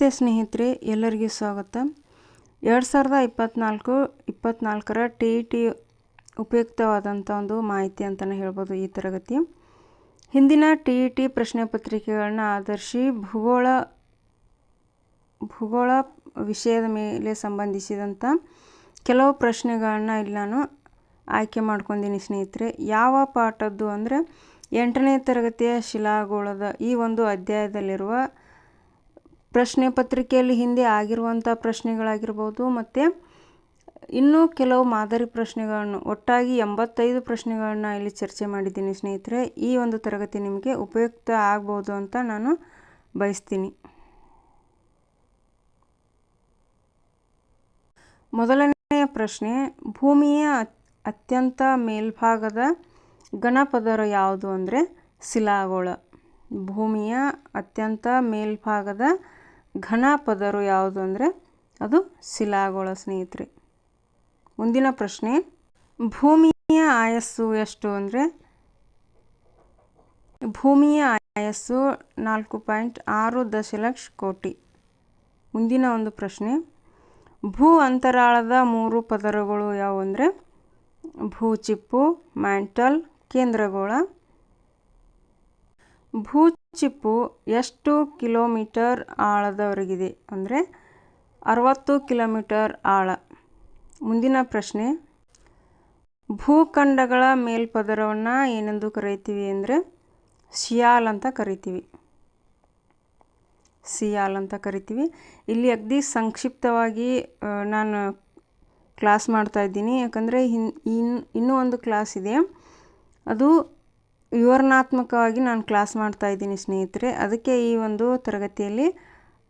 ನಮಸ್ತೆ ಸ್ನೇಹಿತರೆ, ಎಲ್ಲರಿಗೂ ಸ್ವಾಗತ. ಎರಡು ಸಾವಿರದ ಇಪ್ಪತ್ತ್ನಾಲ್ಕು ಇಪ್ಪತ್ತ್ನಾಲ್ಕರ ಟಿ ಇ ಟಿ ಉಪಯುಕ್ತವಾದಂಥ ಒಂದು ಮಾಹಿತಿ ಅಂತಲೇ ಹೇಳ್ಬೋದು ಈ ತರಗತಿ. ಹಿಂದಿನ ಟಿ ಇ ಟಿ ಪ್ರಶ್ನೆ ಪತ್ರಿಕೆಗಳನ್ನ ಆಧರಿಸಿ ಭೂಗೋಳ ಭೂಗೋಳ ವಿಷಯದ ಮೇಲೆ ಸಂಬಂಧಿಸಿದಂಥ ಕೆಲವು ಪ್ರಶ್ನೆಗಳನ್ನ ಇಲ್ಲಿ ನಾನು ಆಯ್ಕೆ ಮಾಡ್ಕೊಂಡಿನಿ ಸ್ನೇಹಿತರೆ. ಯಾವ ಪಾಠದ್ದು ಅಂದರೆ ಎಂಟನೇ ತರಗತಿಯ ಶಿಲಾಗೋಳದ ಈ ಒಂದು ಅಧ್ಯಾಯದಲ್ಲಿರುವ ಪ್ರಶ್ನೆ ಪತ್ರಿಕೆಯಲ್ಲಿ ಹಿಂದೆ ಆಗಿರುವಂಥ ಪ್ರಶ್ನೆಗಳಾಗಿರ್ಬೋದು, ಮತ್ತು ಇನ್ನೂ ಕೆಲವು ಮಾದರಿ ಪ್ರಶ್ನೆಗಳನ್ನು, ಒಟ್ಟಾಗಿ ಎಂಬತ್ತೈದು ಪ್ರಶ್ನೆಗಳನ್ನು ಇಲ್ಲಿ ಚರ್ಚೆ ಮಾಡಿದ್ದೀನಿ ಸ್ನೇಹಿತರೆ. ಈ ಒಂದು ತರಗತಿ ನಿಮಗೆ ಉಪಯುಕ್ತ ಆಗ್ಬೋದು ಅಂತ ನಾನು ಬಯಸ್ತೀನಿ. ಮೊದಲನೆಯ ಪ್ರಶ್ನೆ, ಭೂಮಿಯ ಅತ್ಯಂತ ಮೇಲ್ಭಾಗದ ಘನಪದರ ಯಾವುದು ಅಂದರೆ ಶಿಲಾಗೋಳ. ಭೂಮಿಯ ಅತ್ಯಂತ ಮೇಲ್ಭಾಗದ ಘನ ಪದರು ಯಾವುದು ಅಂದರೆ ಅದು ಶಿಲಾಗೋಳ ಸ್ನೇಹಿತರೆ. ಮುಂದಿನ ಪ್ರಶ್ನೆ, ಭೂಮಿಯ ಆಯಸ್ಸು ಎಷ್ಟು ಅಂದರೆ? ಭೂಮಿಯ ಆಯಸ್ಸು ನಾಲ್ಕು ಪಾಯಿಂಟ್ ಆರು ದಶಲಕ್ಷ ಕೋಟಿ. ಮುಂದಿನ ಒಂದು ಪ್ರಶ್ನೆ, ಭೂ ಅಂತರಾಳದ ಮೂರು ಪದರಗಳು ಯಾವುವು ಅಂದರೆ? ಭೂಚಿಪ್ಪು ಮ್ಯಾಂಟಲ್, ಕೇಂದ್ರಗೋಳ. ಭೂಚಿಪ್ಪು ಎಷ್ಟು ಕಿಲೋಮೀಟರ್ ಆಳದವರೆಗಿದೆ ಅಂದರೆ ಅರವತ್ತು ಕಿಲೋಮೀಟರ್ ಆಳ. ಮುಂದಿನ ಪ್ರಶ್ನೆ, ಭೂಖಂಡಗಳ ಮೇಲ್ಪದರವನ್ನು ಏನೆಂದು ಕರೀತೀವಿ ಅಂದರೆ ಸಿಯಾಲ್ ಅಂತ ಕರಿತೀವಿ. ಸಿಯಾಲ್ ಅಂತ ಕರಿತೀವಿ. ಇಲ್ಲಿ ಅಗದಿ ಸಂಕ್ಷಿಪ್ತವಾಗಿ ನಾನು ಕ್ಲಾಸ್ ಮಾಡ್ತಾ ಇದ್ದೀನಿ. ಯಾಕಂದರೆ ಇನ್ನು ಇನ್ನೂ ಒಂದು ಕ್ಲಾಸ್ ಇದೆ. ಅದು ವಿವರಣಾತ್ಮಕವಾಗಿ ನಾನು ಕ್ಲಾಸ್ ಮಾಡ್ತಾ ಇದ್ದೀನಿ ಸ್ನೇಹಿತರೆ. ಅದಕ್ಕೆ ಈ ಒಂದು ತರಗತಿಯಲ್ಲಿ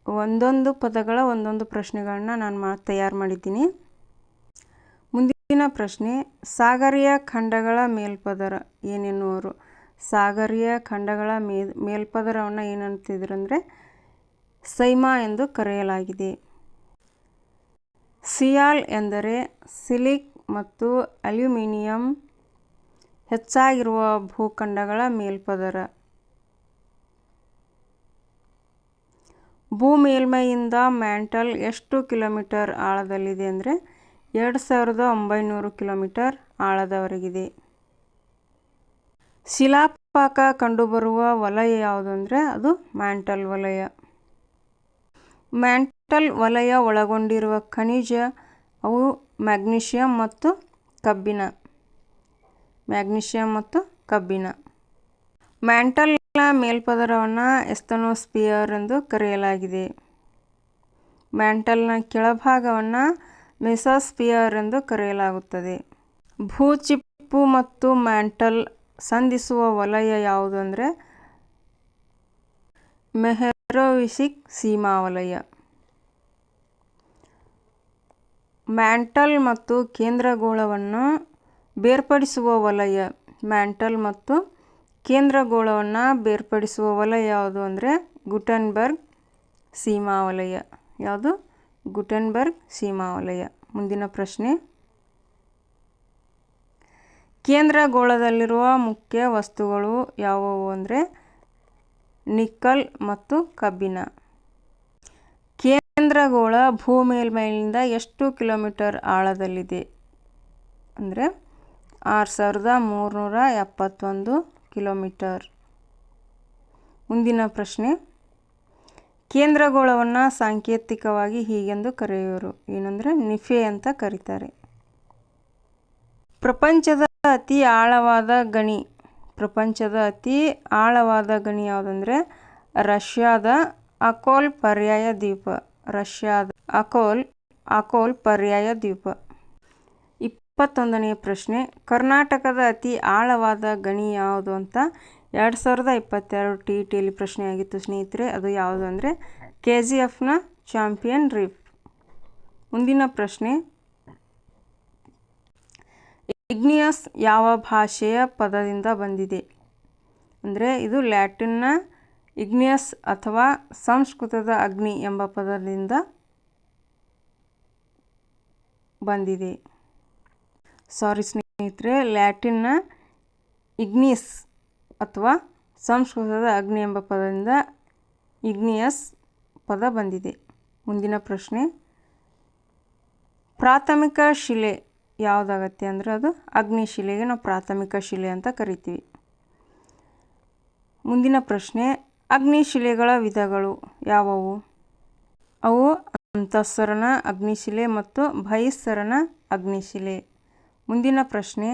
ಒಂದೊಂದು ಪದಗಳ ಒಂದೊಂದು ಪ್ರಶ್ನೆಗಳನ್ನ ನಾನು ಮಾ, ತಯಾರು ಮಾಡಿದ್ದೀನಿ. ಮುಂದಿನ ಪ್ರಶ್ನೆ, ಸಾಗರೀಯ ಖಂಡಗಳ ಮೇಲ್ಪದರ ಏನೆನ್ನುವರು? ಸಾಗರೀಯ ಖಂಡಗಳ ಮೇಲ್ ಮೇಲ್ಪದರವನ್ನು ಏನಂತಿದ್ರು ಅಂದರೆ ಸೈಮಾ ಎಂದು ಕರೆಯಲಾಗಿದೆ. ಸಿಯಾಲ್ ಎಂದರೆ ಸಿಲಿಕ್ ಮತ್ತು ಅಲ್ಯೂಮಿನಿಯಂ ಹೆಚ್ಚಾಗಿರುವ ಭೂಖಂಡಗಳ ಮೇಲ್ಪದರ. ಭೂ ಮೇಲ್ಮೈಯಿಂದ ಮ್ಯಾಂಟಲ್ ಎಷ್ಟು ಕಿಲೋಮೀಟರ್ ಆಳದಲ್ಲಿದೆ ಅಂದರೆ ಎರಡು ಸಾವಿರದ ಒಂಬೈನೂರು ಕಿಲೋಮೀಟರ್ ಆಳದವರೆಗಿದೆ. ಶಿಲಾಪಾಕ ಕಂಡುಬರುವ ವಲಯ ಯಾವುದು ಅಂದರೆ ಅದು ಮ್ಯಾಂಟಲ್ ವಲಯ. ಮ್ಯಾಂಟಲ್ ವಲಯ ಒಳಗೊಂಡಿರುವ ಖನಿಜ ಅವು ಮ್ಯಾಗ್ನೀಷಿಯಂ ಮತ್ತು ಕಬ್ಬಿಣ. ಮ್ಯಾಗ್ನೀಷಿಯಂ ಮತ್ತು ಕಬ್ಬಿಣ. ಮ್ಯಾಂಟಲ್ನ ಮೇಲ್ಪದರವನ್ನು ಎಸ್ತನೋಸ್ಪಿಯರ್ ಎಂದು ಕರೆಯಲಾಗಿದೆ. ಮ್ಯಾಂಟಲ್ನ ಕೆಳಭಾಗವನ್ನು ಮೆಸಾಸ್ಪಿಯರ್ ಎಂದು ಕರೆಯಲಾಗುತ್ತದೆ. ಭೂಚಿಪ್ಪು ಮತ್ತು ಮ್ಯಾಂಟಲ್ ಸಂಧಿಸುವ ವಲಯ ಯಾವುದು ಅಂದರೆ ಮೆಹರೋವಿಸಿಕ್ ಸೀಮಾ ವಲಯ ಮ್ಯಾಂಟಲ್ ಮತ್ತು ಕೇಂದ್ರಗೋಳವನ್ನು ಬೇರ್ಪಡಿಸುವ ವಲಯ, ಮ್ಯಾಂಟಲ್ ಮತ್ತು ಕೇಂದ್ರಗೋಳವನ್ನು ಬೇರ್ಪಡಿಸುವ ವಲಯ ಯಾವುದು ಅಂದರೆ ಗುಟನ್ಬರ್ಗ್ ಸೀಮಾ ವಲಯ ಯಾವುದು? ಗುಟನ್ಬರ್ಗ್ ಸೀಮಾ ವಲಯ ಮುಂದಿನ ಪ್ರಶ್ನೆ. ಕೇಂದ್ರಗೋಳದಲ್ಲಿರುವ ಮುಖ್ಯ ವಸ್ತುಗಳು ಯಾವುವು ಅಂದರೆ ನಿಕ್ಕಲ್ ಮತ್ತು ಕಬ್ಬಿಣ ಕೇಂದ್ರಗೋಳ ಭೂ ಮೇಲ್ಮೈಲಿಂದ ಎಷ್ಟು ಕಿಲೋಮೀಟರ್ ಆಳದಲ್ಲಿದೆ ಅಂದರೆ ಆರು ಸಾವಿರದ ಮೂರುನೂರ ಎಪ್ಪತ್ತೊಂದು ಕಿಲೋಮೀಟರ್. ಮುಂದಿನ ಪ್ರಶ್ನೆ. ಕೇಂದ್ರಗೋಳವನ್ನು ಸಾಂಕೇತಿಕವಾಗಿ ಹೀಗೆಂದು ಕರೆಯುವರು. ಏನಂದರೆ ನಿಫೆ ಅಂತ ಕರೀತಾರೆ. ಪ್ರಪಂಚದ ಅತಿ ಆಳವಾದ ಗಣಿ. ಪ್ರಪಂಚದ ಅತಿ ಆಳವಾದ ಗಣಿ ಯಾವುದಂದರೆ ರಷ್ಯಾದ ಅಕೋಲ್ ಪರ್ಯಾಯ ದ್ವೀಪ. ರಷ್ಯಾದ ಅಕೋಲ್ ಅಕೋಲ್ ಪರ್ಯಾಯ ದ್ವೀಪ. ಇಪ್ಪತ್ತೊಂದನೆಯ ಪ್ರಶ್ನೆ, ಕರ್ನಾಟಕದ ಅತಿ ಆಳವಾದ ಗಣಿ ಯಾವುದು ಅಂತ ಎರಡು ಸಾವಿರದ ಇಪ್ಪತ್ತೆರಡು ಟಿ ಟಿಯಲ್ಲಿ ಪ್ರಶ್ನೆಯಾಗಿತ್ತು ಸ್ನೇಹಿತರೆ. ಅದು ಯಾವುದು ಅಂದರೆ ಕೆ ಜಿ ಎಫ್ನ ಚಾಂಪಿಯನ್ ರೀಫ್ ಮುಂದಿನ ಪ್ರಶ್ನೆ, ಇಗ್ನಿಯಸ್ ಯಾವ ಭಾಷೆಯ ಪದದಿಂದ ಬಂದಿದೆ? ಅಂದರೆ ಇದು ಲ್ಯಾಟಿನ್ನ ಇಗ್ನಿಯಸ್ ಅಥವಾ ಸಂಸ್ಕೃತದ ಅಗ್ನಿ ಎಂಬ ಪದದಿಂದ ಬಂದಿದೆ. ಸಾರಿ ಸ್ನೇಹಿತರೆ, ಲ್ಯಾಟಿನ್ನ ಇಗ್ನಿಸ್ ಅಥವಾ ಸಂಸ್ಕೃತದ ಅಗ್ನಿ ಎಂಬ ಪದದಿಂದ ಇಗ್ನಿಯಸ್ ಪದ ಬಂದಿದೆ. ಮುಂದಿನ ಪ್ರಶ್ನೆ. ಪ್ರಾಥಮಿಕ ಶಿಲೆ ಯಾವುದಾಗತ್ತೆ ಅಂದರೆ ಅದು ಅಗ್ನಿಶಿಲೆಗೆ ನಾವು ಪ್ರಾಥಮಿಕ ಶಿಲೆ ಅಂತ ಕರಿತೀವಿ. ಮುಂದಿನ ಪ್ರಶ್ನೆ. ಅಗ್ನಿಶಿಲೆಗಳ ವಿಧಗಳು ಯಾವುವು? ಅವು ಅಂತಃಸರಣ ಅಗ್ನಿಶಿಲೆ ಮತ್ತು ಬಹಿಸ್ಸರಣ ಅಗ್ನಿಶಿಲೆ ಮುಂದಿನ ಪ್ರಶ್ನೆ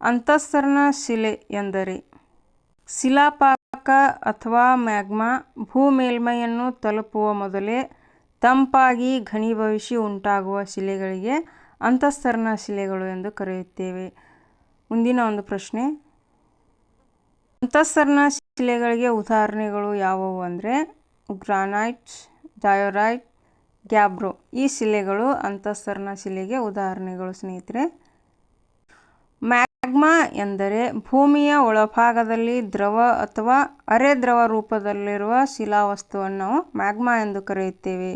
ಅಂತಸ್ಸರಣ ಶಿಲೆ ಎಂದರೆ? ಶಿಲಾಪಾಕ ಅಥವಾ ಮ್ಯಾಗ್ಮಾ ಭೂ ಮೇಲ್ಮೈಯನ್ನು ತಲುಪುವ ಮೊದಲೇ ತಂಪಾಗಿ ಘನೀಭವಿಸಿ ಉಂಟಾಗುವ ಶಿಲೆಗಳಿಗೆ ಅಂತಸ್ಸರಣ ಶಿಲೆಗಳು ಎಂದು ಕರೆಯುತ್ತೇವೆ. ಮುಂದಿನ ಒಂದು ಪ್ರಶ್ನೆ ಅಂತಸ್ಸರಣ ಶಿಲೆಗಳಿಗೆ ಉದಾಹರಣೆಗಳು ಯಾವುವು ಅಂದರೆ ಗ್ರಾನೈಟ್, ಡಯೋರೈಟ್, ಗ್ಯಾಬ್ರೋ. ಈ ಶಿಲೆಗಳು ಅಂತಸ್ಸರಣ ಶಿಲೆಗೆ ಉದಾಹರಣೆಗಳು ಸ್ನೇಹಿತರೆ. ಮ್ಯಾಗ್ಮಾ ಎಂದರೆ ಭೂಮಿಯ ಒಳಭಾಗದಲ್ಲಿ ದ್ರವ ಅಥವಾ ಅರೆ ದ್ರವ ರೂಪದಲ್ಲಿರುವ ಶಿಲಾವಸ್ತುವನ್ನು ನಾವು ಮ್ಯಾಗ್ಮಾ ಎಂದು ಕರೆಯುತ್ತೇವೆ.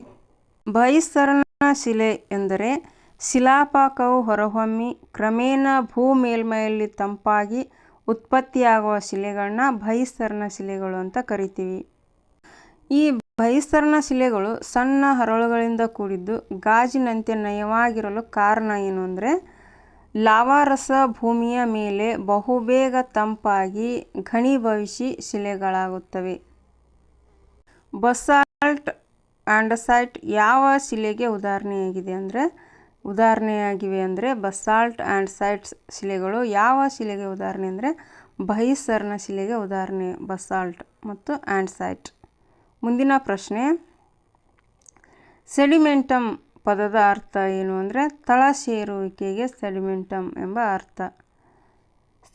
ಬಹಿಸ್ತರಣ ಶಿಲೆ ಎಂದರೆ ಶಿಲಾಪಾಕವು ಹೊರಹೊಮ್ಮಿ ಕ್ರಮೇಣ ಭೂ ಮೇಲ್ಮೈಯಲ್ಲಿ ತಂಪಾಗಿ ಉತ್ಪತ್ತಿಯಾಗುವ ಶಿಲೆಗಳನ್ನ ಬಹಿಸ್ತರಣ ಶಿಲೆಗಳು ಅಂತ ಕರಿತೀವಿ. ಈ ಬಹಿಸ್ತರಣ ಶಿಲೆಗಳು ಸಣ್ಣ ಹರಳುಗಳಿಂದ ಕೂಡಿದ್ದು ಗಾಜಿನಂತೆ ನಯವಾಗಿರಲು ಕಾರಣ ಏನು ಅಂದರೆ ಲಾವಾರಸ ಭೂಮಿಯ ಮೇಲೆ ಬಹುಬೇಗ ತಂಪಾಗಿ ಘನೀಭವಿಸಿ ಶಿಲೆಗಳಾಗುತ್ತವೆ. ಬಸಾಲ್ಟ್ ಆಂಡಸೈಟ್ ಯಾವ ಶಿಲೆಗೆ ಉದಾಹರಣೆಯಾಗಿದೆ ಅಂದರೆ, ಉದಾಹರಣೆಯಾಗಿವೆ ಅಂದರೆ ಬಸಾಲ್ಟ್ ಆ್ಯಂಡ್ ಸೈಟ್ಸ್ ಶಿಲೆಗಳು ಯಾವ ಶಿಲೆಗೆ ಉದಾಹರಣೆ ಅಂದರೆ ಬೈಸರ್ನ ಶಿಲೆಗೆ ಉದಾಹರಣೆ ಬಸಾಲ್ಟ್ ಮತ್ತು ಆ್ಯಂಡ್ಸೈಟ್ ಮುಂದಿನ ಪ್ರಶ್ನೆ, ಸೆಡಿಮೆಂಟಮ್ ಪದದ ಅರ್ಥ ಏನು ಅಂದರೆ ತಳ ಸೇರುವಿಕೆಗೆ ಸೆಡಿಮೆಂಟಮ್ ಎಂಬ ಅರ್ಥ.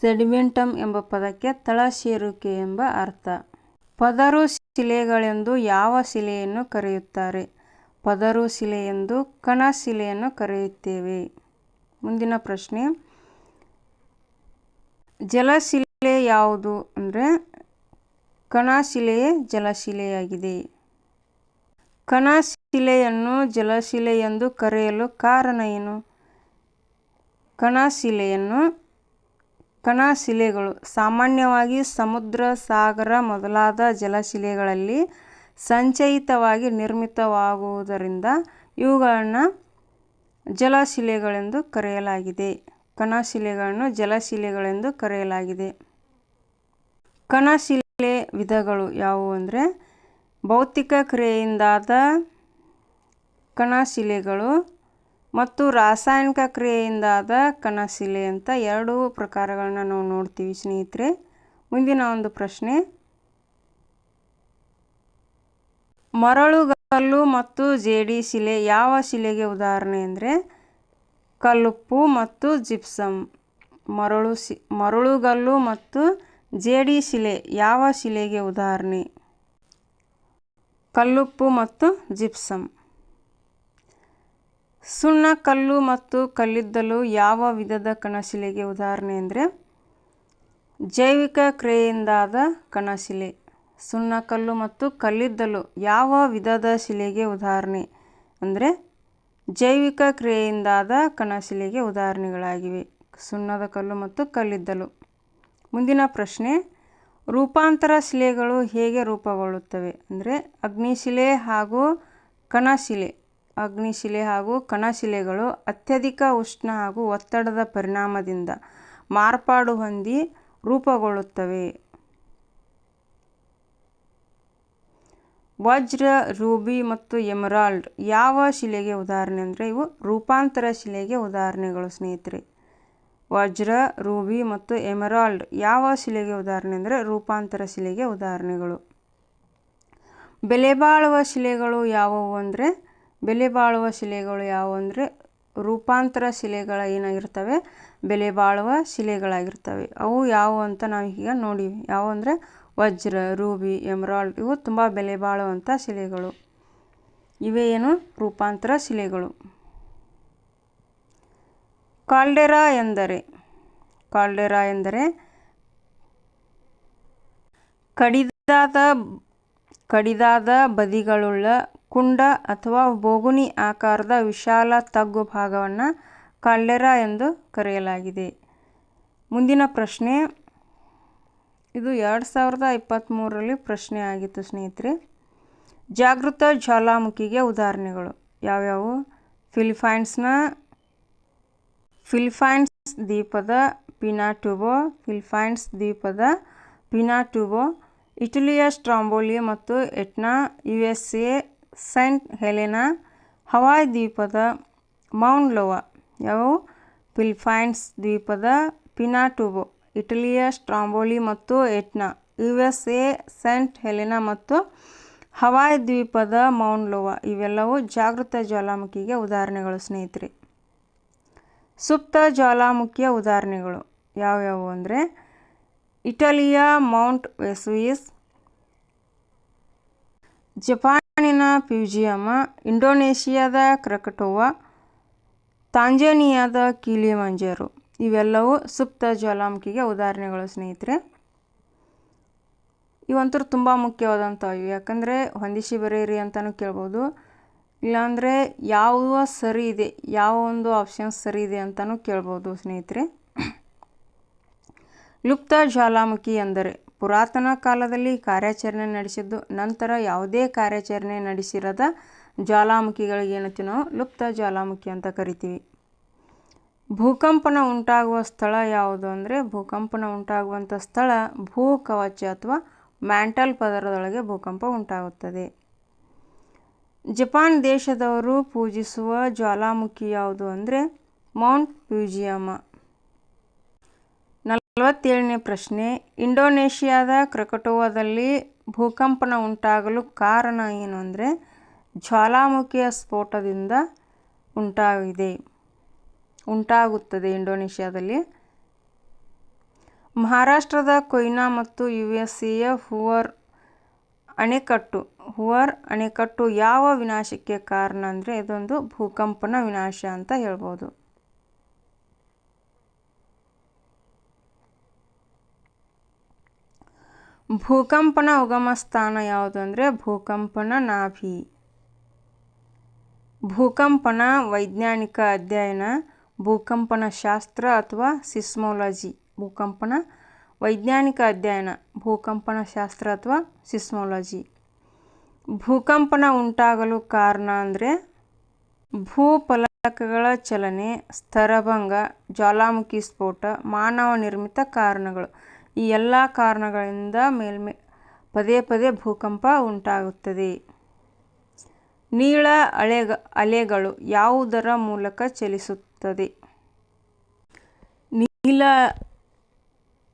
ಸೆಡಿಮೆಂಟಮ್ ಎಂಬ ಪದಕ್ಕೆ ತಳ ಸೇರುವಿಕೆ ಎಂಬ ಅರ್ಥ. ಪದರು ಶಿಲೆಗಳೆಂದು ಯಾವ ಶಿಲೆಯನ್ನು ಕರೆಯುತ್ತಾರೆ? ಪದರು ಶಿಲೆ ಎಂದು ಕಣ ಶಿಲೆಯನ್ನು ಕರೆಯುತ್ತೇವೆ. ಮುಂದಿನ ಪ್ರಶ್ನೆ. ಜಲಶಿಲೆ ಯಾವುದು ಅಂದರೆ ಕಣಶಿಲೆಯೇ ಜಲಶಿಲೆಯಾಗಿದೆ ಕಣಶಿಲೆಯನ್ನು ಜಲಶಿಲೆ ಎಂದು ಕರೆಯಲು ಕಾರಣ ಏನು? ಕಣಶಿಲೆಯನ್ನು ಕಣಶಿಲೆಗಳು ಸಾಮಾನ್ಯವಾಗಿ ಸಮುದ್ರ, ಸಾಗರ ಮೊದಲಾದ ಜಲಶಿಲೆಗಳಲ್ಲಿ ಸಂಚಯಿತವಾಗಿ ನಿರ್ಮಿತವಾಗುವುದರಿಂದ ಇವುಗಳನ್ನು ಜಲಶಿಲೆಗಳೆಂದು ಕರೆಯಲಾಗಿದೆ. ಕಣಶಿಲೆಗಳನ್ನು ಜಲಶಿಲೆಗಳೆಂದು ಕರೆಯಲಾಗಿದೆ. ಕಣಶಿಲೆ ವಿಧಗಳು ಯಾವುವು ಅಂದರೆ ಭೌತಿಕ ಕ್ರಿಯೆಯಿಂದಾದ ಕಣಶಿಲೆಗಳು ಮತ್ತು ರಾಸಾಯನಿಕ ಕ್ರಿಯೆಯಿಂದಾದ ಕಣಶಿಲೆ ಅಂತ ಎರಡು ಪ್ರಕಾರಗಳನ್ನ ನಾವು ನೋಡ್ತೀವಿ ಸ್ನೇಹಿತರೆ. ಮುಂದಿನ ಒಂದು ಪ್ರಶ್ನೆ. ಮರಳುಗಲ್ಲು ಮತ್ತು ಜೇಡಿ ಶಿಲೆ ಯಾವ ಶಿಲೆಗೆ ಉದಾಹರಣೆ ಅಂದರೆ ಕಲ್ಲುಪ್ಪು ಮತ್ತು ಜಿಪ್ಸಮ್. ಮರಳು ಶಿ ಮರಳುಗಲ್ಲು ಮತ್ತು ಜೇಡಿ ಶಿಲೆ ಯಾವ ಶಿಲೆಗೆ ಉದಾಹರಣೆ? ಕಲ್ಲುಪ್ಪು ಮತ್ತು ಜಿಪ್ಸಮ್ ಸುಣ್ಣಕಲ್ಲು ಮತ್ತು ಕಲ್ಲಿದ್ದಲು ಯಾವ ವಿಧದ ಕಣಶಿಲೆಗೆ ಉದಾಹರಣೆ ಅಂದರೆ ಜೈವಿಕ ಕ್ರಿಯೆಯಿಂದಾದ ಕಣಶಿಲೆ. ಸುಣ್ಣಕಲ್ಲು ಮತ್ತು ಕಲ್ಲಿದ್ದಲು ಯಾವ ವಿಧದ ಶಿಲೆಗೆ ಉದಾಹರಣೆ ಅಂದರೆ, ಜೈವಿಕ ಕ್ರಿಯೆಯಿಂದಾದ ಕಣಶಿಲೆಗೆ ಉದಾಹರಣೆಗಳಾಗಿವೆ. ಸುಣ್ಣದ ಕಲ್ಲು ಮತ್ತು ಕಲ್ಲಿದ್ದಲು. ಮುಂದಿನ ಪ್ರಶ್ನೆ ರೂಪಾಂತರ ಶಿಲೆಗಳು ಹೇಗೆ ರೂಪುಗೊಳ್ಳುತ್ತವೆ? ಅಂದರೆ ಅಗ್ನಿಶಿಲೆ ಹಾಗೂ ಕಣಶಿಲೆ. ಅಗ್ನಿಶಿಲೆ ಹಾಗೂ ಕಣಶಿಲೆಗಳು ಅತ್ಯಧಿಕ ಉಷ್ಣ ಹಾಗೂ ಒತ್ತಡದ ಪರಿಣಾಮದಿಂದ ಮಾರ್ಪಾಡು ಹೊಂದಿ ರೂಪುಗೊಳ್ಳುತ್ತವೆ. ವಜ್ರ, ರೂಬಿ ಮತ್ತು ಎಮರಾಲ್ಡ್ ಯಾವ ಶಿಲೆಗೆ ಉದಾಹರಣೆ ಅಂದರೆ ಇವು ರೂಪಾಂತರ ಶಿಲೆಗೆ ಉದಾಹರಣೆಗಳು ಸ್ನೇಹಿತರೆ. ವಜ್ರ, ರೂಬಿ ಮತ್ತು ಎಮರಾಲ್ಡ್ ಯಾವ ಶಿಲೆಗೆ ಉದಾಹರಣೆ ಅಂದರೆ ರೂಪಾಂತರ ಶಿಲೆಗೆ ಉದಾಹರಣೆಗಳು. ಬೆಲೆಬಾಳುವ ಶಿಲೆಗಳು ಯಾವುವು ಅಂದರೆ, ಬೆಲೆ ಬಾಳುವ ಶಿಲೆಗಳು ಯಾವುವು ಅಂದರೆ, ರೂಪಾಂತರ ಶಿಲೆಗಳ ಏನಾಗಿರ್ತವೆ ಬೆಲೆಬಾಳುವ ಶಿಲೆಗಳಾಗಿರ್ತವೆ. ಅವು ಯಾವುವು ಅಂತ ನಾವು ಈಗ ನೋಡಿವಿ. ಯಾವುವು ಅಂದರೆ, ವಜ್ರ, ರೂಬಿ, ಎಮರಾಲ್ಡ್ ಇವು ತುಂಬ ಬೆಲೆಬಾಳುವಂಥ ಶಿಲೆಗಳು. ಇವೇ ಏನು? ರೂಪಾಂತರ ಶಿಲೆಗಳು. ಕಾಲ್ಡೆರಾ ಎಂದರೆ ಕಾಲ್ಡೆರಾ ಎಂದರೆ ಕಡಿದಾದ ಕಡಿದಾದ ಬದಿಗಳುಳ್ಳ ಕುಂಡ ಅಥವಾ ಬೋಗುಣಿ ಆಕಾರದ ವಿಶಾಲ ತಗ್ಗು ಭಾಗವನ್ನು ಕಾಲ್ಡೆರಾ ಎಂದು ಕರೆಯಲಾಗಿದೆ. ಮುಂದಿನ ಪ್ರಶ್ನೆ, ಇದು ಎರಡು ಸಾವಿರದ ಇಪ್ಪತ್ತ್ಮೂರರಲ್ಲಿ ಪ್ರಶ್ನೆ ಆಗಿತ್ತು ಸ್ನೇಹಿತರೆ. ಜಾಗೃತ ಜ್ವಾಲಾಮುಖಿಗೆ ಉದಾಹರಣೆಗಳು. ಯಾವ್ಯಾವು? ಫಿಲಿಪೈನ್ಸ್ನ ಫಿಲಿಪೈನ್ಸ್ ದ್ವೀಪದ ಪಿನಾಟುಬೊ ಫಿಲ್ಫೈನ್ಸ್ ದ್ವೀಪದ ಪಿನಾಟುಬೊ ಇಟಲಿಯ ಸ್ಟ್ರಾಂಬೋಲಿ ಮತ್ತು Etna U S A Saint Helena, Hawaii ದ್ವೀಪದ ಮೌಂಟ್ ಲೋವಾ. ಯಾವು ಫಿಲ್ಫೈನ್ಸ್ ದ್ವೀಪದ ಪಿನಾಟುಬೊ ಇಟಲಿಯ ಸ್ಟ್ರಾಂಬೋಲಿ ಮತ್ತು Etna U S A Saint Helena ಮತ್ತು ಹವಾಯ್ ದ್ವೀಪದ ಮೌಂಟ್ ಲೋವಾ. ಇವೆಲ್ಲವೂ ಜಾಗೃತ ಜ್ವಾಲಾಮುಖಿಗೆ ಉದಾಹರಣೆಗಳು, ಸ್ನೇಹಿತರೆ. ಸುಪ್ತ ಜ್ವಾಲಾಮುಖಿಯ ಉದಾಹರಣೆಗಳು ಯಾವ್ಯಾವು ಅಂದರೆ ಇಟಲಿಯ ಮೌಂಟ್ ವೆಸುಯಿಸ್, ಜಪಾನಿನ ಪ್ಯೂಜಿಯಮ ಇಂಡೋನೇಷಿಯಾದ ಕ್ರಕಟೋವಾ, ತಾಂಜಾನಿಯಾದ ಕಿಲಿಮಂಜರು. ಇವೆಲ್ಲವೂ ಸುಪ್ತ ಜ್ವಾಲಾಮುಖಿಗೆ ಉದಾಹರಣೆಗಳು ಸ್ನೇಹಿತರೆ. ಇವಂತೂ ತುಂಬ ಮುಖ್ಯವಾದಂಥವು. ಯಾಕಂದರೆ ಹೊಂದಿಸಿ ಬರೀರಿ ಅಂತಲೂ ಕೇಳ್ಬೋದು. ಇಲ್ಲಾಂದರೆ ಯಾವ ಸರಿ ಇದೆ, ಯಾವ ಒಂದು ಆಪ್ಷನ್ ಸರಿ ಇದೆ ಅಂತಲೂ ಕೇಳ್ಬೋದು ಸ್ನೇಹಿತರೆ. ಲುಪ್ತ ಜ್ವಾಲಾಮುಖಿ ಎಂದರೆ ಪುರಾತನ ಕಾಲದಲ್ಲಿ ಕಾರ್ಯಾಚರಣೆ ನಡೆಸಿದ್ದು, ನಂತರ ಯಾವುದೇ ಕಾರ್ಯಾಚರಣೆ ನಡೆಸಿರದ ಜ್ವಾಲಾಮುಖಿಗಳಿಗೆ ಏನಂತೀವಿ ನಾವು? ಲುಪ್ತ ಜ್ವಾಲಾಮುಖಿ ಅಂತ ಕರಿತೀವಿ. ಭೂಕಂಪನ ಉಂಟಾಗುವ ಸ್ಥಳ ಯಾವುದು ಅಂದರೆ, ಭೂಕಂಪನ ಉಂಟಾಗುವಂಥ ಸ್ಥಳ ಭೂ ಕವಚ ಅಥವಾ ಮ್ಯಾಂಟಲ್ ಪದರದೊಳಗೆ ಭೂಕಂಪ ಉಂಟಾಗುತ್ತದೆ. ಜಪಾನ್ ದೇಶದವರು ಪೂಜಿಸುವ ಜ್ವಾಲಾಮುಖಿ ಯಾವುದು ಅಂದರೆ ಮೌಂಟ್ ಪ್ಯೂಜಿಯಮ ನಲವತ್ತೇಳನೇ ಪ್ರಶ್ನೆ, ಇಂಡೋನೇಷ್ಯಾದ ಕ್ರಕಟೋವದಲ್ಲಿ ಭೂಕಂಪನ ಉಂಟಾಗಲು ಕಾರಣ ಏನು ಅಂದರೆ ಜ್ವಾಲಾಮುಖಿಯ ಸ್ಫೋಟದಿಂದ ಉಂಟಾಗಿದೆ, ಉಂಟಾಗುತ್ತದೆ ಇಂಡೋನೇಷ್ಯಾದಲ್ಲಿ. ಮಹಾರಾಷ್ಟ್ರದ ಕೊಯ್ನಾ ಮತ್ತು ಯು ಎಸ್ ಎ ಹುವರ್ ಅಣೆಕಟ್ಟು. ಹುವರ್ ಅಣೆಕಟ್ಟು ಯಾವ ವಿನಾಶಕ್ಕೆ ಕಾರಣ ಅಂದರೆ ಇದೊಂದು ಭೂಕಂಪನ ವಿನಾಶ ಅಂತ ಹೇಳ್ಬೋದು. ಭೂಕಂಪನ ಉಗಮ ಸ್ಥಾನ ಯಾವುದು ಅಂದರೆ ಭೂಕಂಪನ ನಾಭಿ. ಭೂಕಂಪನ ವೈಜ್ಞಾನಿಕ ಅಧ್ಯಯನ, ಭೂಕಂಪನ ಶಾಸ್ತ್ರ ಅಥವಾ ಸಿಸ್ಮೋಲಜಿ, ಭೂಕಂಪನ ವೈಜ್ಞಾನಿಕ ಅಧ್ಯಯನ, ಭೂಕಂಪನ ಶಾಸ್ತ್ರ ಅಥವಾ ಸಿಸ್ಮೋಲಜಿ. ಭೂಕಂಪನ ಉಂಟಾಗಲು ಕಾರಣ ಅಂದರೆ ಭೂಫಲಕಗಳ ಚಲನೆ ಸ್ತರಭಂಗ ಜ್ವಾಲಾಮುಖಿ ಸ್ಫೋಟ, ಮಾನವ ನಿರ್ಮಿತ ಕಾರಣಗಳು. ಈ ಎಲ್ಲ ಕಾರಣಗಳಿಂದ ಮೇಲ್ಮೆ, ಪದೇ ಪದೇ ಭೂಕಂಪ ಉಂಟಾಗುತ್ತದೆ. ನೀಳ ಅಲೆಗ ಅಲೆಗಳು ಯಾವುದರ ಮೂಲಕ ಚಲಿಸುತ್ತದೆ? ನೀಲ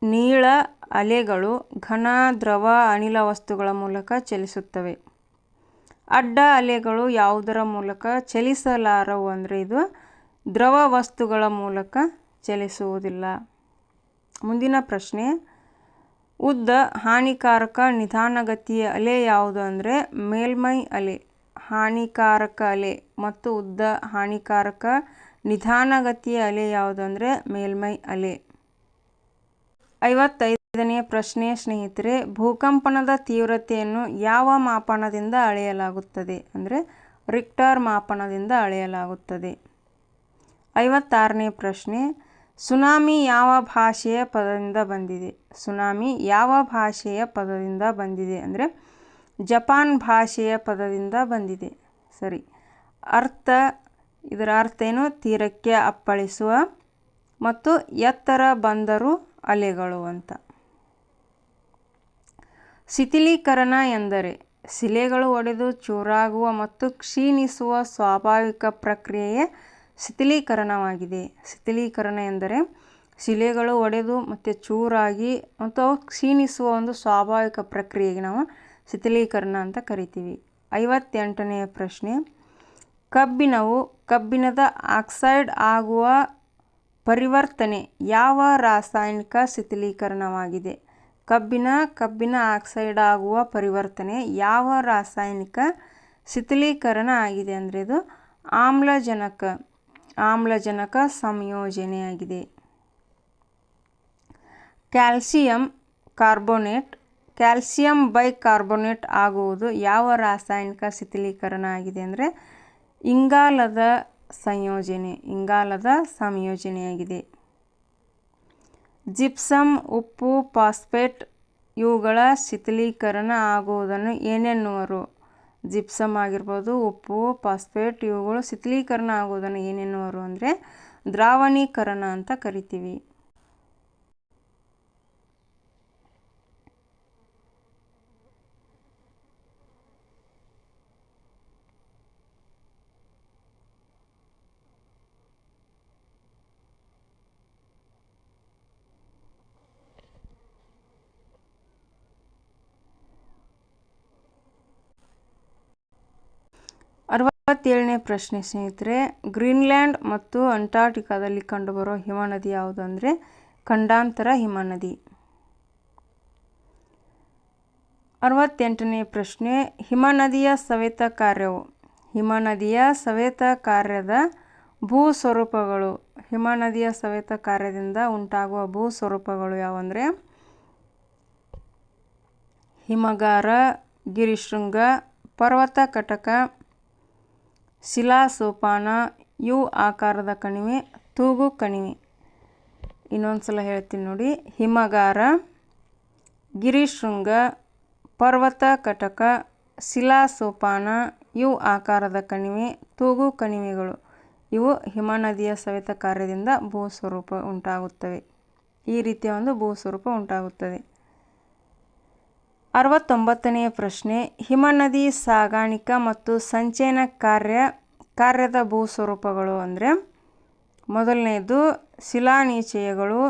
ನೀಳ ಅಲೆಗಳು ಘನ, ದ್ರವ, ಅನಿಲ ವಸ್ತುಗಳ ಮೂಲಕ ಚಲಿಸುತ್ತವೆ. ಅಡ್ಡ ಅಲೆಗಳು ಯಾವುದರ ಮೂಲಕ ಚಲಿಸಲಾರವು ಅಂದರೆ ಇದು ದ್ರವ ವಸ್ತುಗಳ ಮೂಲಕ ಚಲಿಸುವುದಿಲ್ಲ. ಮುಂದಿನ ಪ್ರಶ್ನೆ, ಉದ್ದ ಹಾನಿಕಾರಕ ನಿಧಾನಗತಿಯ ಅಲೆ ಯಾವುದು ಅಂದರೆ ಮೇಲ್ಮೈ ಅಲೆ, ಹಾನಿಕಾರಕ ಅಲೆ ಮತ್ತು ಉದ್ದ ಹಾನಿಕಾರಕ ನಿಧಾನಗತಿಯ ಅಲೆ ಯಾವುದು ಅಂದರೆ ಮೇಲ್ಮೈ ಅಲೆ. ಐವತ್ತೈದನೆಯ ಪ್ರಶ್ನೆ ಸ್ನೇಹಿತರೆ, ಭೂಕಂಪನದ ತೀವ್ರತೆಯನ್ನು ಯಾವ ಮಾಪನದಿಂದ ಅಳೆಯಲಾಗುತ್ತದೆ? ಅಂದರೆ ರಿಕ್ಟರ್ ಮಾಪನದಿಂದ ಅಳೆಯಲಾಗುತ್ತದೆ. ಐವತ್ತಾರನೇ ಪ್ರಶ್ನೆ, ಸುನಾಮಿ ಯಾವ ಭಾಷೆಯ ಪದದಿಂದ ಬಂದಿದೆ? ಸುನಾಮಿ ಯಾವ ಭಾಷೆಯ ಪದದಿಂದ ಬಂದಿದೆ? ಅಂದರೆ ಜಪಾನ್ ಭಾಷೆಯ ಪದದಿಂದ ಬಂದಿದೆ. ಸರಿ, ಅರ್ಥ, ಇದರ ಅರ್ಥ ಏನು? ತೀರಕ್ಕೆ ಅಪ್ಪಳಿಸುವ ಮತ್ತು ಎತ್ತರ ಬಂದರು ಅಲೆಗಳು ಅಂತ. ಶಿಥಿಲೀಕರಣ ಎಂದರೆ ಶಿಲೆಗಳು ಒಡೆದು ಚೂರಾಗುವ ಮತ್ತು ಕ್ಷೀಣಿಸುವ ಸ್ವಾಭಾವಿಕ ಪ್ರಕ್ರಿಯೆಯೇ ಶಿಥಿಲೀಕರಣವಾಗಿದೆ. ಶಿಥಿಲೀಕರಣ ಎಂದರೆ ಶಿಲೆಗಳು ಒಡೆದು ಮತ್ತು ಚೂರಾಗಿ ಮತ್ತು ಅವು ಕ್ಷೀಣಿಸುವ ಒಂದು ಸ್ವಾಭಾವಿಕ ಪ್ರಕ್ರಿಯೆಗೆ ನಾವು ಶಿಥಿಲೀಕರಣ ಅಂತ ಕರಿತೀವಿ. ಐವತ್ತೆಂಟನೆಯ ಪ್ರಶ್ನೆ ಕಬ್ಬಿಣವು ಕಬ್ಬಿಣದ ಆಕ್ಸೈಡ್ ಆಗುವ ಪರಿವರ್ತನೆ ಯಾವ ರಾಸಾಯನಿಕ ಶಿಥಿಲೀಕರಣವಾಗಿದೆ? ಕಬ್ಬಿನ ಕಬ್ಬಿನ ಆಕ್ಸೈಡ್ ಆಗುವ ಪರಿವರ್ತನೆ ಯಾವ ರಾಸಾಯನಿಕ ಶಿಥಿಲೀಕರಣ ಆಗಿದೆ ಅಂದರೆ ಇದು ಆಮ್ಲಜನಕ ಆಮ್ಲಜನಕ ಸಂಯೋಜನೆಯಾಗಿದೆ. ಕ್ಯಾಲ್ಸಿಯಂ ಕಾರ್ಬೋನೇಟ್, ಕ್ಯಾಲ್ಸಿಯಂ ಬೈಕಾರ್ಬೋನೇಟ್ ಆಗುವುದು ಯಾವ ರಾಸಾಯನಿಕ ಶಿಥಿಲೀಕರಣ ಆಗಿದೆ ಅಂದರೆ ಇಂಗಾಲದ ಸಂಯೋಜನೆ ಇಂಗಾಲದ ಸಂಯೋಜನೆಯಾಗಿದೆ. ಜಿಪ್ಸಮ್, ಉಪ್ಪು, ಫಾಸ್ಫೇಟ್ ಇವುಗಳ ಶಿಥಿಲೀಕರಣ ಆಗುವುದನ್ನು ಏನೆನ್ನುವರು? ಜಿಪ್ಸಮ್ ಆಗಿರ್ಬೋದು, ಉಪ್ಪು, ಫಾಸ್ಫೇಟ್ ಇವುಗಳು ಶಿಥಿಲೀಕರಣ ಆಗುವುದನ್ನು ಏನೆನ್ನುವರು ಅಂದರೆ ದ್ರಾವಣೀಕರಣ ಅಂತ ಕರಿತೀವಿ. ಅರವತ್ತೇಳನೇ ಪ್ರಶ್ನೆ ಸ್ನೇಹಿತರೆ, ಗ್ರೀನ್ಲ್ಯಾಂಡ್ ಮತ್ತು ಅಂಟಾರ್ಟಿಕಾದಲ್ಲಿ ಕಂಡುಬರುವ ಹಿಮನದಿ ಯಾವುದು ಅಂದರೆ ಖಂಡಾಂತರ ಹಿಮನದಿ ಅರವತ್ತೆಂಟನೇ ಪ್ರಶ್ನೆ ಹಿಮನದಿಯ ಸವೆತ ಕಾರ್ಯವು? ಹಿಮನದಿಯ ಸವೆತ ಕಾರ್ಯದ ಭೂ ಸ್ವರೂಪಗಳು ಹಿಮನದಿಯ ಸವೆತ ಕಾರ್ಯದಿಂದ ಉಂಟಾಗುವ ಭೂ ಸ್ವರೂಪಗಳು ಯಾವಂದರೆ ಹಿಮಗಾರ, ಗಿರಿಶೃಂಗ, ಪರ್ವತ ಕಟಕ ಶಿಲಾ ಸೋಪಾನ ಯು ಆಕಾರದ ಕಣಿವೆ, ತೂಗು ಕಣಿವೆ. ಇನ್ನೊಂದು ಸಲ ಹೇಳ್ತೀನಿ ನೋಡಿ. ಹಿಮಗಾರ, ಗಿರಿಶೃಂಗ, ಪರ್ವತ ಕಟಕ ಶಿಲಾ ಸೋಪಾನ ಯು ಆಕಾರದ ಕಣಿವೆ, ತೂಗು ಕಣಿವೆಗಳು. ಇವು ಹಿಮನದಿಯ ಸವೆತ ಕಾರ್ಯದಿಂದ ಭೂಸ್ವರೂಪ ಉಂಟಾಗುತ್ತವೆ. ಈ ರೀತಿಯ ಒಂದು ಭೂಸ್ವರೂಪ ಉಂಟಾಗುತ್ತದೆ. ಅರವತ್ತೊಂಬತ್ತನೆಯ ಪ್ರಶ್ನೆ, ಹಿಮನದಿ ಸಾಗಾಣಿಕಾ ಮತ್ತು ಸಂಚಯನ ಕಾರ್ಯ, ಕಾರ್ಯದ ಭೂ ಸ್ವರೂಪಗಳು ಅಂದರೆ ಮೊದಲನೆಯದು ಶಿಲಾನೀಚಯಗಳು,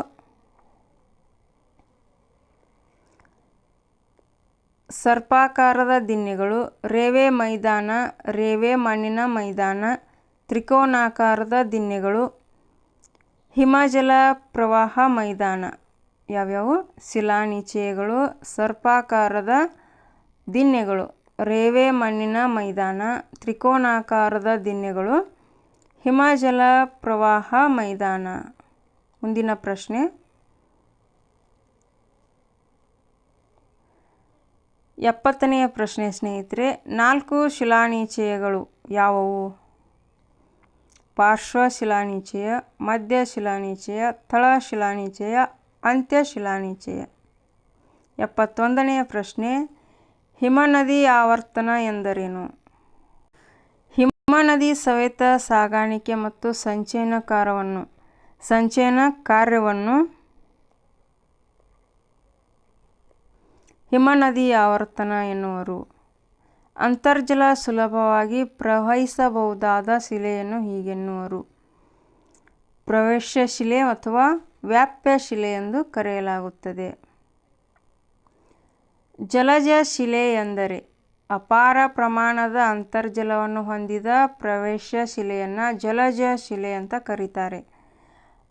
ಸರ್ಪಾಕಾರದ ದಿನ್ನೆಗಳು ರೇವೆ ಮೈದಾನ, ರೇವೆ ಮಣ್ಣಿನ ಮೈದಾನ, ತ್ರಿಕೋನಾಕಾರದ ದಿನ್ನೆಗಳು ಹಿಮಜಲ ಪ್ರವಾಹ ಮೈದಾನ. ಯಾವ್ಯಾವು? ಶಿಲಾನಿಚಯಗಳು ಸರ್ಪಾಕಾರದ ದಿನ್ನೆಗಳು ರೇವೆ ಮಣ್ಣಿನ ಮೈದಾನ, ತ್ರಿಕೋನಾಕಾರದ ದಿನ್ನೆಗಳು ಹಿಮಜಲ ಪ್ರವಾಹ ಮೈದಾನ. ಮುಂದಿನ ಪ್ರಶ್ನೆ. ಎಪ್ಪತ್ತನೆಯ ಪ್ರಶ್ನೆ, ಸ್ನೇಹಿತರೆ, ನಾಲ್ಕು ಶಿಲಾನಿಚಯಗಳು ಯಾವುವು? ಪಾರ್ಶ್ವ ಶಿಲಾನಿಚಯ ಮಧ್ಯ ಶಿಲಾನಿಚಯ ತಳ ಶಿಲಾನಿಚಯ ಅಂತ್ಯ ಶಿಲಾನಿಚಯ ಎಪ್ಪತ್ತೊಂದನೆಯ ಪ್ರಶ್ನೆ, ಹಿಮನದಿ ಆವರ್ತನ ಎಂದರೇನು? ಹಿಮನದಿ ಸವೆತ ಸಾಗಾಣಿಕೆ ಮತ್ತು ಸಂಚಯನ ಕಾರವನ್ನು ಸಂಚಯನ ಕಾರ್ಯವನ್ನು ಹಿಮನದಿ ಆವರ್ತನ ಎನ್ನುವರು. ಅಂತರ್ಜಲ ಸುಲಭವಾಗಿ ಪ್ರವಹಿಸಬಹುದಾದ ಶಿಲೆಯನ್ನು ಹೀಗೆನ್ನುವರು. ಪ್ರವೇಶ ಶಿಲೆ ಅಥವಾ ವ್ಯಾಪ್ಯ ಶಿಲೆ ಎಂದು ಕರೆಯಲಾಗುತ್ತದೆ. ಜಲಜ ಶಿಲೆ ಎಂದರೆ ಅಪಾರ ಪ್ರಮಾಣದ ಅಂತರ್ಜಲವನ್ನು ಹೊಂದಿದ ಪ್ರವೇಶ ಶಿಲೆಯನ್ನು ಜಲಜ ಶಿಲೆ ಅಂತ ಕರೀತಾರೆ.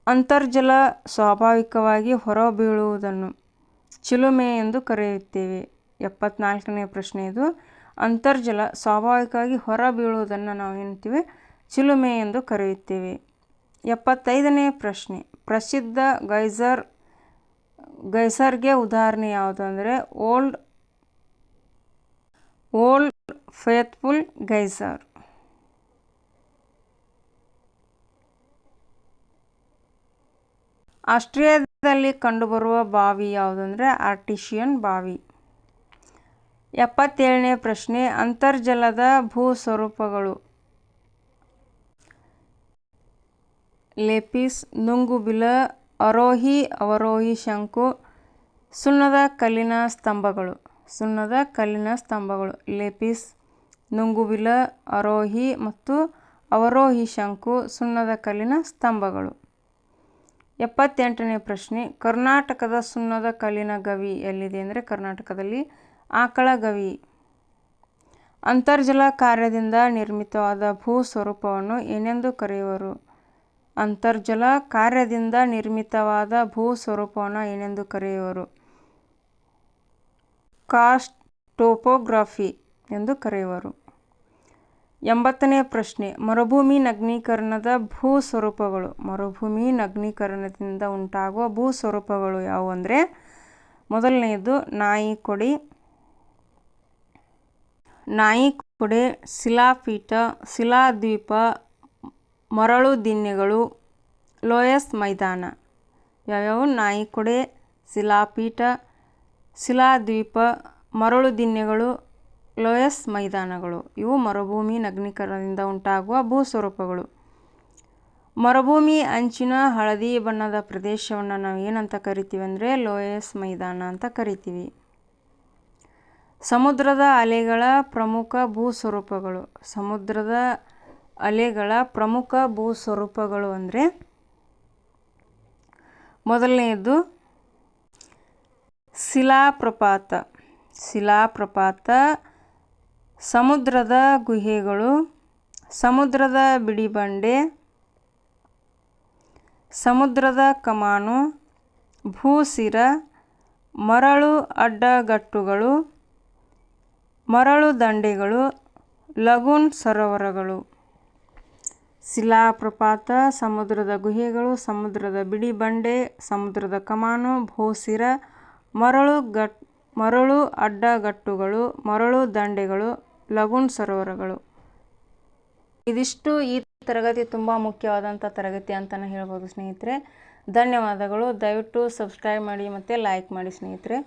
ಅಂತರ್ಜಲ ಸ್ವಾಭಾವಿಕವಾಗಿ ಹೊರಬೀಳುವುದನ್ನು ಚಿಲುಮೆ ಎಂದು ಕರೆಯುತ್ತೇವೆ. ಎಪ್ಪತ್ನಾಲ್ಕನೇ ಪ್ರಶ್ನೆ ಇದು. ಅಂತರ್ಜಲ ಸ್ವಾಭಾವಿಕವಾಗಿ ಹೊರಬೀಳುವುದನ್ನು ನಾವು ಏನಂತೀವಿ ಚಿಲುಮೆ ಎಂದು ಕರೆಯುತ್ತೇವೆ. ಎಪ್ಪತ್ತೈದನೇ ಪ್ರಶ್ನೆ. ಪ್ರಸಿದ್ಧ ಗೈಸರ್, ಗೈಸರ್ಗೆ ಉದಾಹರಣೆ ಯಾವುದು ಅಂದರೆ ಓಲ್ಡ್ ಓಲ್ಡ್ ಫೇತ್ಫುಲ್ ಗೈಸರ್. ಆಸ್ಟ್ರೇಲಿಯಾದಲ್ಲಿ ಕಂಡುಬರುವ ಬಾವಿ ಯಾವುದಂದರೆ ಆರ್ಟಿಷಿಯನ್ ಬಾವಿ. ಎಪ್ಪತ್ತೇಳನೇ ಪ್ರಶ್ನೆ, ಅಂತರ್ಜಲದ ಭೂ ಸ್ವರೂಪಗಳು ಲೇಪಿಸ್ ನುಂಗುಬಿಲ ಅರೋಹಿ, ಅವರೋಹಿ ಶಂಕು, ಸುಣ್ಣದ ಕಲ್ಲಿನ ಸ್ತಂಭಗಳು. ಸುಣ್ಣದ ಕಲ್ಲಿನ ಸ್ತಂಭಗಳು. ಲೇಪಿಸ್ ನುಂಗುಬಿಲ ಅರೋಹಿ ಮತ್ತು ಅವರೋಹಿ ಶಂಕು, ಸುಣ್ಣದ ಕಲ್ಲಿನ ಸ್ತಂಭಗಳು. ಎಪ್ಪತ್ತೆಂಟನೇ ಪ್ರಶ್ನೆ. ಕರ್ನಾಟಕದ ಸುಣ್ಣದ ಕಲ್ಲಿನ ಗವಿ ಎಲ್ಲಿದೆ ಅಂದರೆ ಕರ್ನಾಟಕದಲ್ಲಿ ಆಕಳ ಗವಿ. ಅಂತರ್ಜಲ ಕಾರ್ಯದಿಂದ ನಿರ್ಮಿತವಾದ ಭೂ ಸ್ವರೂಪವನ್ನು ಏನೆಂದು ಕರೆಯುವರು? ಅಂತರ್ಜಲ ಕಾರ್ಯದಿಂದ ನಿರ್ಮಿತವಾದ ಭೂ ಸ್ವರೂಪವನ್ನು ಏನೆಂದು ಕರೆಯುವರು? ಕಾಸ್ಟ್ ಟೋಪೋಗ್ರಫಿ ಎಂದು ಕರೆಯುವರು. ಎಂಬತ್ತನೇ ಪ್ರಶ್ನೆ. ಮರುಭೂಮಿ ನಗ್ನೀಕರಣದ ಭೂ ಸ್ವರೂಪಗಳು ಮರುಭೂಮಿ ನಗ್ನೀಕರಣದಿಂದ ಉಂಟಾಗುವ ಭೂ ಸ್ವರೂಪಗಳು ಯಾವುವು ಅಂದರೆ, ಮೊದಲನೆಯದು ನಾಯಿ ಕೊಡಿ. ನಾಯಿ ಕೊಡೆ, ಶಿಲಾಪೀಠ, ಶಿಲಾದ್ವೀಪ ಮರಳು ದಿನ್ನೆಗಳು ಲೋಯಸ್ ಮೈದಾನ. ಯಾವ್ಯಾವು? ನಾಯಿ ಕೊಡೆ, ಶಿಲಾಪೀಠ, ಶಿಲಾದ್ವೀಪ, ಮರಳು ದಿನ್ನೆಗಳು ಲೋಯಸ್ ಮೈದಾನಗಳು. ಇವು ಮರುಭೂಮಿ ನಗ್ನೀಕರಣದಿಂದ ಉಂಟಾಗುವ ಭೂಸ್ವರೂಪಗಳು. ಮರುಭೂಮಿ ಅಂಚಿನ ಹಳದಿ ಬಣ್ಣದ ಪ್ರದೇಶವನ್ನು ನಾವು ಏನಂತ ಕರಿತೀವಿ ಅಂದರೆ ಲೋಯಸ್ ಮೈದಾನ ಅಂತ ಕರಿತೀವಿ. ಸಮುದ್ರದ ಅಲೆಗಳ ಪ್ರಮುಖ ಭೂಸ್ವರೂಪಗಳು. ಸಮುದ್ರದ ಅಲೆಗಳ ಪ್ರಮುಖ ಭೂಸ್ವರೂಪಗಳು ಅಂದರೆ ಮೊದಲನೆಯದು ಶಿಲಾಪ್ರಪಾತ. ಶಿಲಾಪ್ರಪಾತ ಸಮುದ್ರದ ಗುಹೆಗಳು, ಸಮುದ್ರದ ಬಿಡಿಬಂಡೆ, ಸಮುದ್ರದ ಕಮಾನು, ಭೂಸಿರ, ಮರಳು ಅಡ್ಡಗಟ್ಟುಗಳು, ಮರಳು ದಂಡೆಗಳು, ಲಗೂನ್ ಸರೋವರಗಳು. ಶಿಲಾಪ್ರಪಾತ, ಸಮುದ್ರದ ಗುಹೆಗಳು, ಸಮುದ್ರದ ಬಿಡಿಬಂಡೆ ಸಮುದ್ರದ ಕಮಾನು, ಭೂಸಿರ, ಮರಳು ಗಟ್, ಮರಳು ಅಡ್ಡಗಟ್ಟುಗಳು, ಮರಳು ದಂಡೆಗಳು, ಲಗುನ್ ಸರೋವರಗಳು. ಇದಿಷ್ಟು ಈ ತರಗತಿ ತುಂಬ ಮುಖ್ಯವಾದಂಥ ತರಗತಿ ಅಂತಲೇ ಹೇಳ್ಬೋದು ಸ್ನೇಹಿತರೆ. ಧನ್ಯವಾದಗಳು. ದಯವಿಟ್ಟು ಸಬ್ಸ್ಕ್ರೈಬ್ ಮಾಡಿ ಮತ್ತು ಲೈಕ್ ಮಾಡಿ ಸ್ನೇಹಿತರೆ.